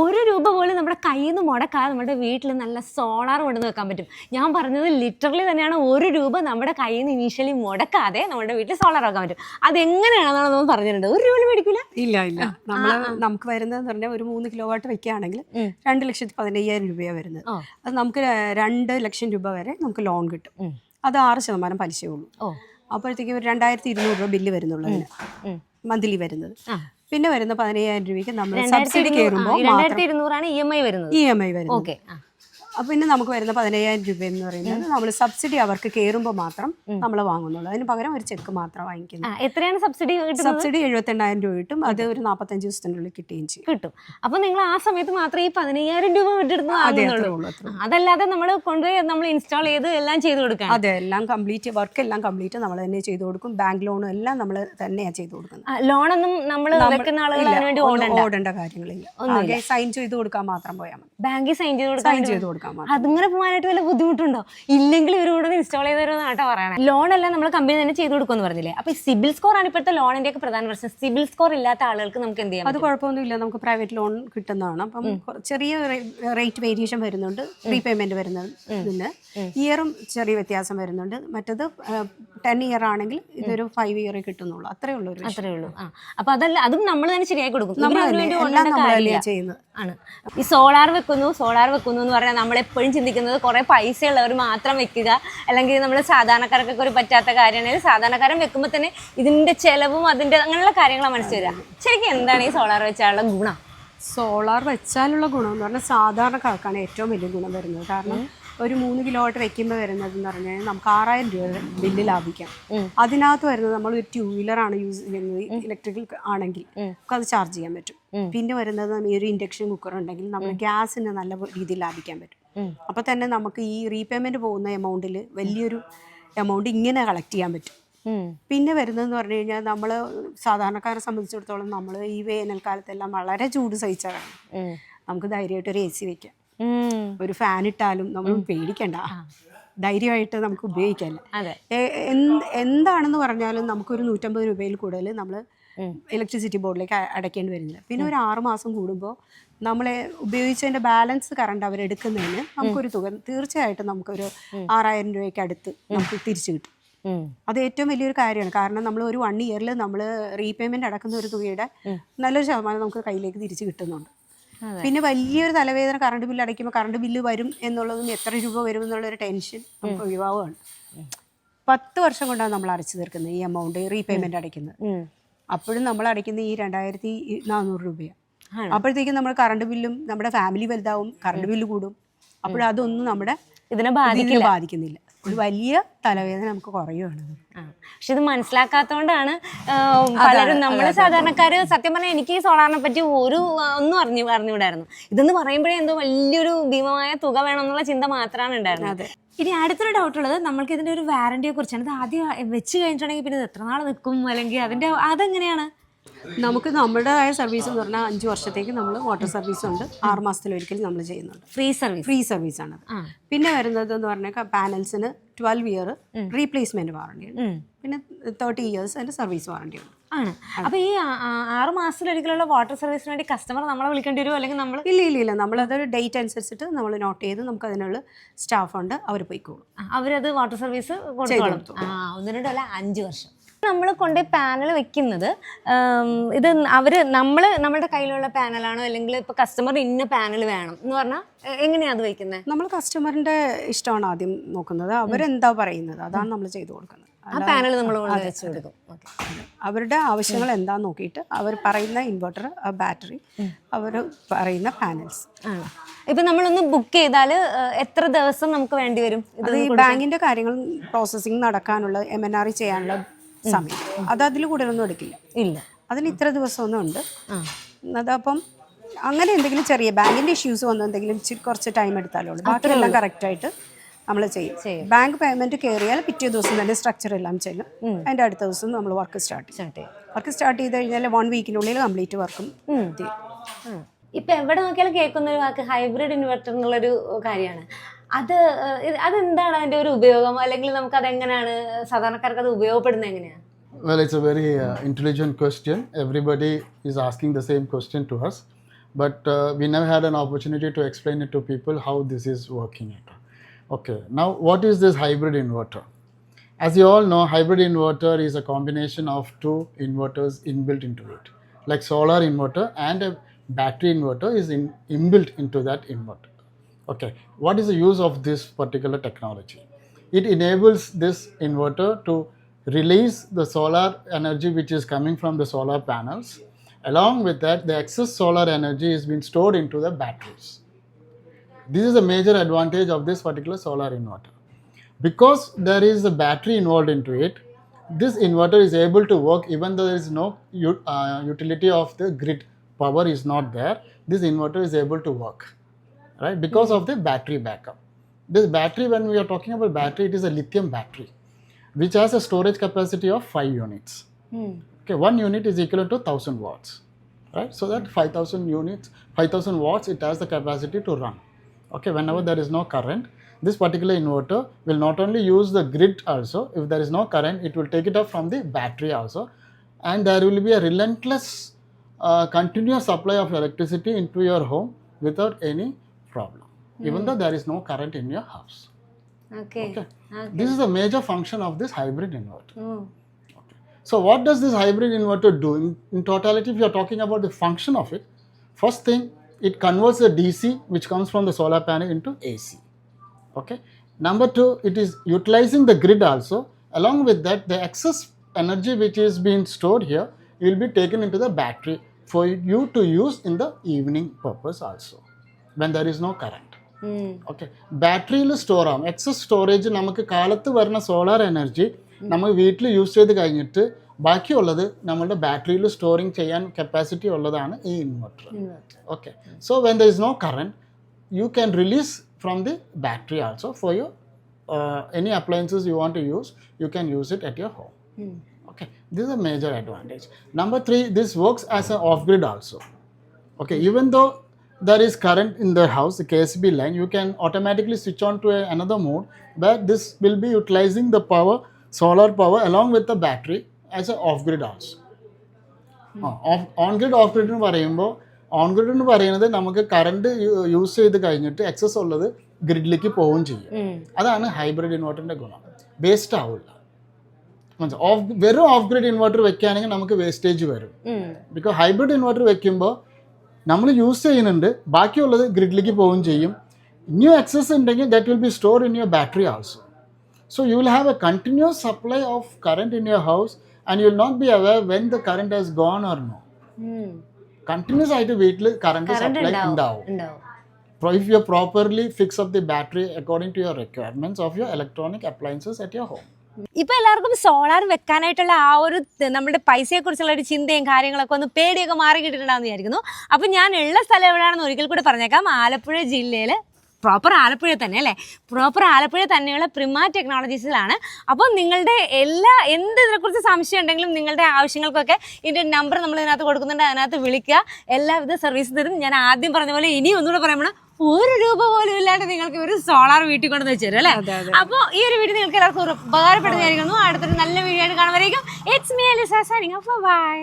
ഒരു രൂപ പോലും നമ്മുടെ കയ്യിൽ നിന്ന് മുടക്കാതെ നമ്മുടെ വീട്ടിൽ നല്ല സോളാർ കൊണ്ടുവന്ന് വെക്കാൻ പറ്റും. ഞാൻ പറഞ്ഞത് ലിറ്ററലി തന്നെയാണ് ഒരു രൂപ നമ്മുടെ കയ്യിൽ നിന്ന് ഇനീഷ്യലി മുടക്കാതെ നമ്മുടെ വീട്ടിൽ സോളാർ ആക്കാൻ പറ്റും. അതെങ്ങനെയാണെന്നാണ് നമ്മൾ പറഞ്ഞിട്ടുണ്ട്. ഒരു രൂപ മേടിക്കില്ല ഇല്ല ഇല്ല. നമ്മൾ നമുക്ക് വരുന്നതെന്ന് പറഞ്ഞാൽ ഒരു മൂന്ന് കിലോ വാട്ട് വെക്കുകയാണെങ്കിൽ. രണ്ട് ലക്ഷത്തി പതിനയ്യായിരം രൂപയാണ് വരുന്നത്. അത് നമുക്ക് രണ്ട് ലക്ഷം രൂപ വരെ നമുക്ക് ലോൺ കിട്ടും. അത് ആറ് ശതമാനം പലിശയുള്ളൂ. അപ്പോഴത്തേക്കും ഒരു രണ്ടായിരത്തി ഇരുന്നൂറ് രൂപ ബില്ല് വരുന്നുള്ളൂ മന്ത്ലി വരുന്നത്. പിന്നെ വരുന്ന പതിനയ്യായിരം രൂപയ്ക്ക് നമ്മൾ സബ്സിഡി കയറുമ്പോൾ ആ, രണ്ടായിരത്തി ഇരുന്നൂറാണ് ഇ എം ഐ വരുന്നത്. ഇ എം ഐ വരുന്നത്. ഓക്കെ അപ്പോൾ പിന്നെ നമുക്ക് വരുന്ന പതിനയ്യായിരം രൂപ എന്ന് പറയുന്നത് നമ്മൾ സബ്സിഡി അവർക്ക് കയറുമ്പോൾ മാത്രം നമ്മൾ വാങ്ങുന്നുള്ളൂ. അതിന് പകരം ഒരു ചെക്ക് മാത്രം വാങ്ങിക്കുന്നു എത്രയാണ് സബ്സിഡി സബ്സിഡി എഴുപത്തെണ്ണായിരം രൂപ കിട്ടും. അത് ഒരു നാൽപ്പത്തഞ്ച് ദിവസത്തിനുള്ളിൽ കിട്ടുകയും ചെയ്യും. കിട്ടും. അപ്പൊ നിങ്ങൾ ആ സമയത്ത് മാത്രമേ ഈ പതിനയ്യായിരം രൂപ വിട്ടെടുത്ത് വാങ്ങുന്നുള്ളൂ. അതല്ലാതെ നമ്മൾ കൊണ്ടുപോയി നമ്മൾ ഇൻസ്റ്റാൾ ചെയ്ത് എല്ലാം ചെയ്ത് കൊടുക്കാം അതെ എല്ലാം കംപ്ലീറ്റ് വർക്ക് എല്ലാം കംപ്ലീറ്റ് നമ്മൾ തന്നെ ചെയ്ത് കൊടുക്കും. ബാങ്ക് ലോണും എല്ലാം നമ്മൾ തന്നെയാണ് ചെയ്ത് കൊടുക്കുന്നത്. ലോണൊന്നും നമ്മൾ ഓടണ്ട. കാര്യങ്ങളില്ല. സൈൻ ചെയ്ത് കൊടുക്കാൻ മാത്രം പോയാൽ മതി. ബാങ്കിൽ സൈൻ ചെയ്ത് കൊടുക്കാൻ കൊടുക്കാൻ അതിങ്ങനെ പോകാനായിട്ട് വല്ല ബുദ്ധിമുട്ടുണ്ടോ? ഇല്ലെങ്കിൽ ഇവരോട് ഇൻസ്റ്റാൾ ചെയ്ത് തരുമെന്ന് ആട്ടോ പറയണേ. ലോൺ എല്ലാം നമ്മൾ കമ്പനി തന്നെ ചെയ്ത് കൊടുക്കുമെന്ന് പറഞ്ഞില്ലേ? അപ്പൊ സിബിൽ സ്കോർ ആണ് ഇപ്പോഴത്തെ ലോണിന്റെ ഒക്കെ പ്രധാന പ്രശ്നം. സിബിൽ സ്കോർ ഇല്ലാത്ത ആളുകൾക്ക് നമുക്ക് എന്ത് ചെയ്യാം അത് കുഴപ്പമൊന്നുമില്ല. നമുക്ക് പ്രൈവറ്റ് ലോൺ കിട്ടുന്നതാണ്. അപ്പം ചെറിയ റേറ്റ് വേരിയേഷൻ വരുന്നുണ്ട്. റീപേയ്മെന്റ് വരുന്നതിന് ഇയറും ചെറിയ വ്യത്യാസം വരുന്നുണ്ട്. മറ്റത് ടെൻ ഇയർ ആണെങ്കിൽ ഇതൊരു ഫൈവ് ഇയർ കിട്ടുന്നുള്ളൂ. അത്രേ ഉള്ളൂ ഒരു അത്രേ ഉള്ളൂ. അപ്പൊ അതല്ല അതും നമ്മൾ തന്നെ ശരിയായി കൊടുക്കും. നമ്മൾ ചെയ്യുന്നത്. ആണ്. ഈ സോളാർ വെക്കുന്നു സോളാർ വെക്കുന്നു എന്ന് പറഞ്ഞാൽ നമ്മൾ എപ്പോഴും ചിന്തിക്കുന്നത് കുറേ പൈസ ഉള്ളവർ മാത്രം വെക്കുക. അല്ലെങ്കിൽ നമ്മൾ സാധാരണക്കാർക്കൊക്കെ ഒരു പറ്റാത്ത കാര്യമാണ്. സാധാരണക്കാരൻ വെക്കുമ്പോൾ തന്നെ ഇതിന്റെ ചിലവും അതിന്റെ അങ്ങനെയുള്ള കാര്യങ്ങളാണ് മനസ്സിൽ വരിക. ശരിക്കും എന്താണ് ഈ സോളാർ വെച്ചാലുള്ള ഗുണം? സോളാർ വെച്ചാലുള്ള ഗുണം എന്ന് പറഞ്ഞാൽ സാധാരണക്കാർക്കാണ് ഏറ്റവും വലിയ ഗുണം വരുന്നത്. കാരണം ഒരു മൂന്ന് കിലോ വാട്ട് വെക്കുമ്പോൾ വരുന്നത് എന്ന് പറഞ്ഞാൽ നമുക്ക് ആറായിരം രൂപ ബില്ല് ലാഭിക്കാം. അതിനകത്ത് വരുന്നത് നമ്മൾ ഒരു ടൂ വീലർ ആണ് യൂസ് ചെയ്യുന്നത്. ഇലക്ട്രിക്കൽ ആണെങ്കിൽ നമുക്ക് അത് ചാർജ് ചെയ്യാൻ പറ്റും. പിന്നെ വരുന്നത് ഈ ഒരു ഇൻഡക്ഷൻ കുക്കർ ഉണ്ടെങ്കിൽ നമ്മൾ ഗ്യാസിന് നല്ല രീതിയിൽ ലാഭിക്കാൻ പറ്റും. അപ്പോൾ തന്നെ നമുക്ക് ഈ റീപേയ്മെന്റ് പോകുന്ന എമൗണ്ടിൽ വലിയൊരു എമൗണ്ട് ഇങ്ങനെ കളക്ട് ചെയ്യാൻ പറ്റും. പിന്നെ വരുന്നതെന്ന് പറഞ്ഞു കഴിഞ്ഞാൽ നമ്മൾ സാധാരണക്കാരെ സംബന്ധിച്ചിടത്തോളം നമ്മൾ ഈ വേനൽക്കാലത്തെല്ലാം വളരെ ചൂട് സഹിച്ചതാണ് നമുക്ക് ധൈര്യമായിട്ട് ഒരു എ സി വെക്കാം. ഒരു ഫാൻ ഇട്ടാലും നമ്മൾ പേടിക്കണ്ട. ധൈര്യമായിട്ട് നമുക്ക് ഉപയോഗിക്കാമല്ലോ എന്താണെന്ന് പറഞ്ഞാലും നമുക്കൊരു നൂറ്റമ്പത് രൂപയിൽ കൂടുതൽ നമ്മൾ. ഇലക്ട്രിസിറ്റി ബോർഡിലേക്ക് അടയ്ക്കേണ്ടി വരുന്നില്ല. പിന്നെ ഒരു ആറ് മാസം കൂടുമ്പോൾ നമ്മളെ ഉപയോഗിച്ചതിന്റെ ബാലൻസ് കറണ്ട് അവരെടുക്കുന്നതിന് നമുക്കൊരു തുക തീർച്ചയായിട്ടും നമുക്കൊരു ആറായിരം രൂപയ്ക്ക് അടുത്ത് നമുക്ക് തിരിച്ചു കിട്ടും. അത് ഏറ്റവും വലിയൊരു കാര്യമാണ്. കാരണം നമ്മൾ ഒരു വൺ ഇയറിൽ നമ്മൾ റീപേയ്മെന്റ് അടക്കുന്ന ഒരു തുകയുടെ നല്ലൊരു ശതമാനം നമുക്ക് കയ്യിലേക്ക് തിരിച്ചു കിട്ടുന്നുണ്ട്. പിന്നെ വലിയൊരു തലവേദന കറണ്ട് ബില്ല് അടയ്ക്കുമ്പോൾ കറണ്ട് ബില്ല് വരും എന്നുള്ളതും എത്ര രൂപ വരും എന്നുള്ളൊരു ടെൻഷൻ നമുക്ക് ഒഴിവാവുകയാണ്. പത്ത് വർഷം കൊണ്ടാണ് നമ്മൾ അടച്ചു തീർക്കുന്നത് ഈ എമൗണ്ട് റീപേയ്മെന്റ് അടയ്ക്കുന്നത്. അപ്പോഴും നമ്മൾ അടയ്ക്കുന്ന ഈ രണ്ടായിരത്തി നാനൂറ് രൂപയാണ്. അപ്പോഴത്തേക്കും നമ്മുടെ കറണ്ട് ബില്ലും നമ്മുടെ ഫാമിലി വലുതാവും കറണ്ട് ബില്ല് കൂടും. അപ്പോഴതൊന്നും നമ്മുടെ ഇതിനെ ബാധിക്കില്ല. ഇതിനെ ബാധിക്കുന്നില്ല. ഒരു വലിയ തലവേദന നമുക്ക് കുറയുകയാണ് പക്ഷെ ഇത് മനസ്സിലാക്കാത്തതുകൊണ്ടാണ് പലരും നമ്മൾ സാധാരണക്കാര് സത്യം പറഞ്ഞാൽ എനിക്ക് ഈ സോളാറിനെ പറ്റി ഒരു ഒന്നും അറിഞ്ഞു അറിഞ്ഞുകൂടായിരുന്നു. ഇതെന്ന് പറയുമ്പോഴേ എന്തോ വലിയൊരു ഭീമമായ തുക വേണം എന്നുള്ള ചിന്ത മാത്രമാണ് ഉണ്ടായിരുന്നത്. ഇനി അടുത്തൊരു ഡൗട്ട് ഉള്ളത് നമ്മൾക്ക് ഇതിന്റെ ഒരു വാറന്റിയെ കുറിച്ചാണ്. ഇത് ആദ്യം വെച്ച് കഴിഞ്ഞിട്ടുണ്ടെങ്കിൽ പിന്നെ ഇത് എത്ര നാൾ നിൽക്കും? അല്ലെങ്കിൽ അതിന്റെ അതെങ്ങനെയാണ്? നമുക്ക് നമ്മുടേതായ സർവീസ് എന്ന് പറഞ്ഞാൽ അഞ്ച് വർഷത്തേക്ക് നമ്മൾ വാട്ടർ സർവീസ് ഉണ്ട്. ആറ് മാസത്തിലൊരിക്കൽ നമ്മൾ ചെയ്യുന്നുണ്ട്. ഫ്രീ സർവീസ് ഫ്രീ സർവീസ് ആണ്. പിന്നെ വരുന്നത് എന്ന് പറഞ്ഞാൽ പാനൽസിന് ട്വൽവ് ഇയർ റീപ്ലേസ്മെന്റ് വാറണ്ടി ഉണ്ട്. പിന്നെ തേർട്ടി ഇയേഴ്സ് അതിന്റെ സർവീസ് വാറണ്ടി ഉണ്ട്. ആണ്. അപ്പൊ ഈ ആറ് മാസത്തിലൊരിക്കലുള്ള വാട്ടർ സർവീസിന് വേണ്ടി കസ്റ്റമർ നമ്മളെ വിളിക്കേണ്ടി വരുമോ അല്ലെങ്കിൽ നമ്മൾ ഇല്ല ഇല്ല ഇല്ല. നമ്മൾ അതൊരു ഡേറ്റ് അനുസരിച്ചിട്ട് നമ്മൾ നോട്ട് ചെയ്ത് നമുക്ക് അതിനുള്ള സ്റ്റാഫ് ഉണ്ട് അവർ പോയിക്കോളും. അവരത് വാട്ടർ സർവീസ് കൊടുത്തോളും. ആ ഒന്ന് അഞ്ച് വർഷം. നമ്മൾ കൊണ്ട് പാനൽ വെക്കുന്നത് ഇത് അവർ നമ്മൾ നമ്മുടെ കയ്യിലുള്ള പാനലാണോ അല്ലെങ്കിൽ ഇപ്പോൾ കസ്റ്റമർ ഇന്ന പാനൽ വേണം എന്ന് പറഞ്ഞാൽ എങ്ങനെയാണ് അത് വെക്കുന്നത് നമ്മൾ കസ്റ്റമറിന്റെ ഇഷ്ടമാണ് ആദ്യം നോക്കുന്നത്. അവരെന്താ പറയുന്നത്? അതാണ് നമ്മൾ ചെയ്തു കൊടുക്കുന്നത്. ആ പാനൽ നമ്മൾ കൊണ്ട് വെച്ച് കൊടുക്കും. അവരുടെ ആവശ്യങ്ങൾ എന്താന്ന് നോക്കിയിട്ട് അവർ പറയുന്ന ഇൻവെർട്ടർ ബാറ്ററി അവർ പറയുന്ന പാനൽസ് ഇപ്പൊ നമ്മളൊന്ന് ബുക്ക് ചെയ്താൽ എത്ര ദിവസം നമുക്ക് വേണ്ടി വരും ഇത് ഈ ബാങ്കിന്റെ കാര്യങ്ങൾ പ്രോസസ്സിംഗ് നടക്കാനുള്ള എം എൻ ആർ ചെയ്യാനുള്ള സമയം. അത് അതിൽ കൂടുതലൊന്നും എടുക്കില്ല. ഇല്ല. അതിന് ഇത്ര ദിവസമൊന്നും ഉണ്ട്. അതപ്പം അങ്ങനെ എന്തെങ്കിലും ചെറിയ ബാങ്കിന്റെ ഇഷ്യൂസ് വന്നോ എന്തെങ്കിലും കുറച്ച് ടൈം എടുത്താലേ ഉള്ളൂ. ബാക്കിയെല്ലാം കറക്റ്റായിട്ട് നമ്മൾ ചെയ്യും. ബാങ്ക് പേയ്മെന്റ് കയറിയാൽ പിറ്റേ ദിവസം തന്നെ സ്ട്രക്ചർ എല്ലാം ചെയ്യും അതിന്റെ അടുത്ത ദിവസം നമ്മൾ വർക്ക് സ്റ്റാർട്ട് ചെയ്യും. വർക്ക് സ്റ്റാർട്ട് ചെയ്ത് കഴിഞ്ഞാൽ വൺ വീക്കിനുള്ളിൽ കംപ്ലീറ്റ് വർക്കും ഇപ്പൊ എവിടെ നോക്കിയാലും കേൾക്കുന്ന ഒരു വാക്ക് ഹൈബ്രിഡ് ഇൻവെർട്ടർ എന്നുള്ളൊരു കാര്യമാണ്. അത് അതെന്താണ് അതിന്റെ ഒരു ഉപയോഗം? അല്ലെങ്കിൽ നമുക്ക് അത് എങ്ങനെയാണ് സാധാരണക്കാർക്ക് അത് ഉപയോഗപ്പെടുന്നത് എങ്ങനെയാണ് well it's a very intelligent question everybody is asking the same question to us but we now had an opportunity to explain it to people how this is working it okay now what is this hybrid inverter as you all know hybrid inverter is a combination of two inverters inbuilt into it like solar inverter and a battery inverter is in inbuilt into that inverter Okay, what is the use of this particular technology? It enables this inverter to release the solar energy which is coming from the solar panels. Along with that, the excess solar energy is being stored into the batteries. This is a major advantage of this particular solar inverter. Because there is a battery involved into it, this inverter is able to work even though there is no uh, utility of the grid power is not there. This inverter is able to work, right? Because hmm. of the battery backup. This battery, when we are talking about battery, it is a lithium battery, which has a storage capacity of five units. Hmm. Okay, one unit is equivalent to 1000 watts, right? So that hmm. 5000 units, 5000 watts, it has the capacity to run. Okay, whenever there is no current, this particular inverter will not only use the grid also, if there is no current, it will take it up from the battery also, and there will be a relentless, uh, continuous supply of electricity into your home without any problem, even though there is no current in your house. Okay. okay. okay. This is the major function of this hybrid inverter. Mm. Okay. So, what does this hybrid inverter do? In, in totality, if you are talking about the function of it, first thing, it converts the DC which comes from the solar panel into AC. Okay. Number two, it is utilizing the grid also. Along with that, the excess energy which is being stored here will be taken into the battery for you to use in the evening purpose also. When there is no current okay ബാറ്ററിയിൽ store ആവും. Excess storage നമുക്ക് കാലത്ത് വരുന്ന solar energy നമ്മൾ വീട്ടിൽ use ചെയ്ത് കഴിഞ്ഞിട്ട് ബാക്കിയുള്ളത് നമ്മളുടെ ബാറ്ററിയിൽ സ്റ്റോറിങ് ചെയ്യാൻ കപ്പാസിറ്റി ഉള്ളതാണ് ഈ inverter okay so when there is no current you can release from the battery also for your any appliances you want to use you can use it at your home Okay, this is a major advantage. Number three, this works as an off grid also. Okay, even though there is current in the house, the KSB line, you can automatically switch on to a, another mode where this will be utilizing the power, solar power, along with the battery as an off grid also. on-grid, off grid എന്ന് പറയുമ്പോൾ on grid എന്ന് പറയുന്നത് നമുക്ക് current use ചെയ്ത് കഴിഞ്ഞിട്ട് excess ഉള്ളത് ഗ്രിഡിലേക്ക് പോവുകയും ചെയ്യും അതാണ് ഹൈബ്രിഡ് ഇൻവെർട്ടറിന്റെ ഗുണം വേസ്റ്റ് ആവില്ല മനസ്സിലായോ? ഓഫ് വെറും ഓഫ് ഗ്രിഡ് ഇൻവെർട്ടർ വെക്കുകയാണെങ്കിൽ നമുക്ക് വേസ്റ്റേജ് വരും ബിക്കോസ് ഹൈബ്രിഡ് ഇൻവെർട്ടർ വെക്കുമ്പോൾ നമ്മൾ യൂസ് ചെയ്യുന്നുണ്ട്. ബാക്കിയുള്ളത് ഗ്രിഡിലേക്ക് പോവുകയും ചെയ്യും. ന്യൂ എക്സസ് ഉണ്ടെങ്കിൽ that will be store in your battery also so you will have a continuous supply of current in your house and you will not be aware when the current has gone or no continuous ആയിട്ട് വീട്ടിൽ current supply ഉണ്ടാവും. If you properly fix up the battery according to your requirements of your electronic appliances at your home. ഇപ്പൊ എല്ലാവർക്കും solar വെക്കാനായിട്ടുള്ള ആ ഒരു നമ്മുടെ പൈസയെ കുറിച്ചുള്ള ഒരു ചിന്തയും കാര്യങ്ങളൊക്കെ ഒന്ന് പേടിയൊക്കെ മാറി കിട്ടിയിട്ടുണ്ടാവും വിചാരിക്കുന്നു. അപ്പൊ ഞാൻ ഉള്ള സ്ഥലം എവിടെയാണെന്ന് ഒരിക്കൽ കൂടെ പറഞ്ഞേക്കാം. ആലപ്പുഴ ജില്ലയിൽ പ്രോപ്പർ ആലപ്പുഴ തന്നെ അല്ലേ? പ്രോപ്പർ ആലപ്പുഴ തന്നെയുള്ള പ്രിമ ടെക്നോളജീസിലാണ് അപ്പോൾ നിങ്ങളുടെ എല്ലാ എന്ത് ഇതിനെക്കുറിച്ച് സംശയം ഉണ്ടെങ്കിലും നിങ്ങളുടെ ആവശ്യങ്ങൾക്കൊക്കെ ഇതിന്റെ നമ്പർ നമ്മൾ ഇതിനകത്ത് കൊടുക്കുന്നുണ്ട്. അതിനകത്ത് വിളിക്കുക. എല്ലാവിധ സർവീസ് തരും. ഞാൻ ആദ്യം പറഞ്ഞ പോലെ ഇനി ഒന്നുകൂടെ പറയുമ്പോൾ ഒരു രൂപ പോലും ഇല്ലാണ്ട് നിങ്ങൾക്ക് ഒരു സോളാർ വീട്ടിൽ കൊണ്ടുവന്ന് വെച്ചു അല്ലേ? അപ്പോൾ ഈ ഒരു വീഡിയോ നിങ്ങൾക്ക് എല്ലാവർക്കും ഉപകാരപ്പെടുന്നതായിരിക്കുന്നു അടുത്തൊരു നല്ല വീഡിയോ ആയിട്ട് കാണുമ്പോഴേക്കും it's me Alisa signing bye